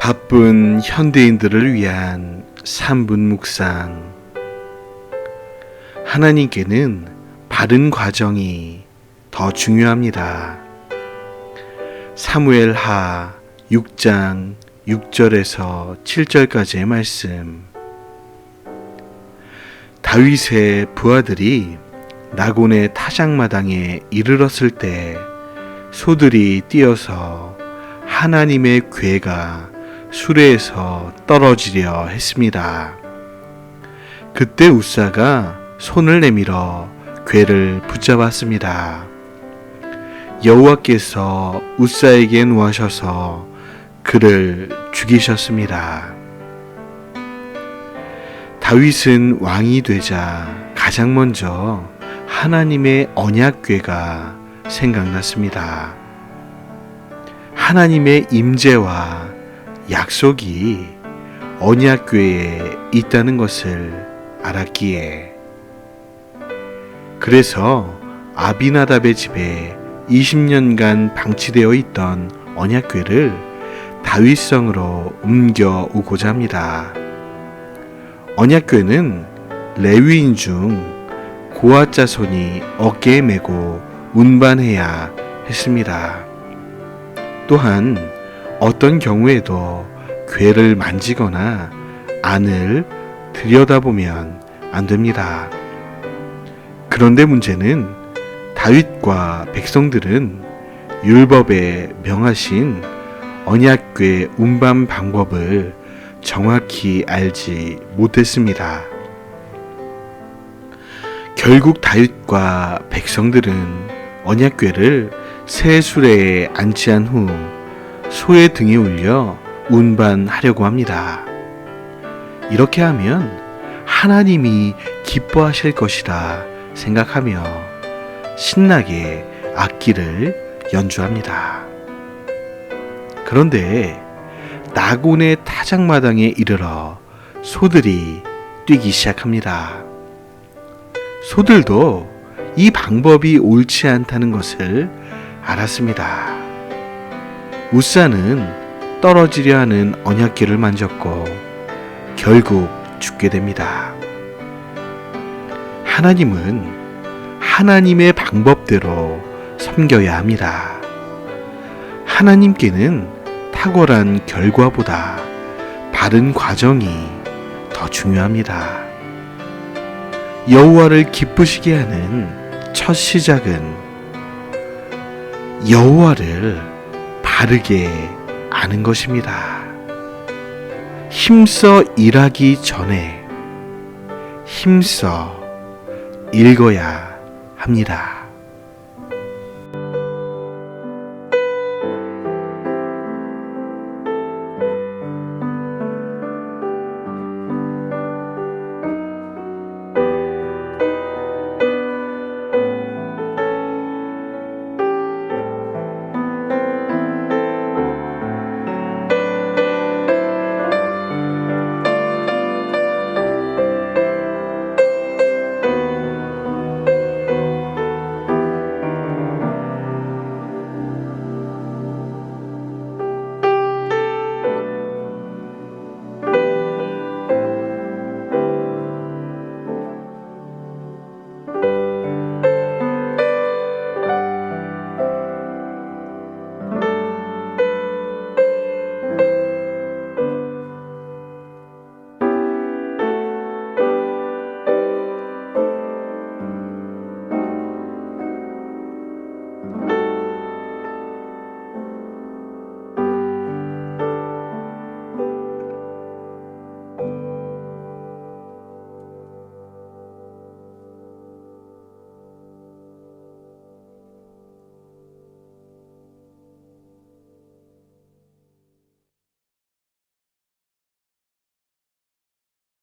바쁜 현대인들을 위한 3분 묵상. 하나님께는 바른 과정이 더 중요합니다. 사무엘 하 6장 6절에서 7절까지의 말씀. 다윗의 부하들이 나곤의 타작마당에 이르렀을 때 소들이 뛰어서 하나님의 괴가 수레에서 떨어지려 했습니다. 그때 우사가 손을 내밀어 괴를 붙잡았습니다. 여호와께서 우사에게 노하셔서 그를 죽이셨습니다. 다윗은 왕이 되자 가장 먼저 하나님의 언약궤가 생각났습니다. 하나님의 임재와 약속이 언약궤에 있다는 것을 알았기에 그래서 아비나답의 집에 20년간 방치되어 있던 언약궤를 다윗성으로 옮겨 오고자 합니다. 언약궤는 레위인 중 고아 자손이 어깨에 메고 운반해야 했습니다. 또한 어떤 경우에도 괴를 만지거나 안을 들여다보면 안 됩니다. 그런데 문제는 다윗과 백성들은 율법에 명하신 언약궤 운반 방법을 정확히 알지 못했습니다. 결국 다윗과 백성들은 언약궤를 새 수레에 안치한 후 소의 등에 올려 운반하려고 합니다. 이렇게 하면 하나님이 기뻐하실 것이라 생각하며 신나게 악기를 연주합니다. 그런데 나곤의 타작마당에 이르러 소들이 뛰기 시작합니다. 소들도 이 방법이 옳지 않다는 것을 알았습니다. 우사는 떨어지려 하는 언약궤를 만졌고 결국 죽게 됩니다. 하나님은 하나님의 방법대로 섬겨야 합니다. 하나님께는 탁월한 결과보다 바른 과정이 더 중요합니다. 여호와를 기쁘시게 하는 첫 시작은 여호와를 바르게 아는 것입니다. 힘써 일하기 전에 힘써 읽어야 합니다.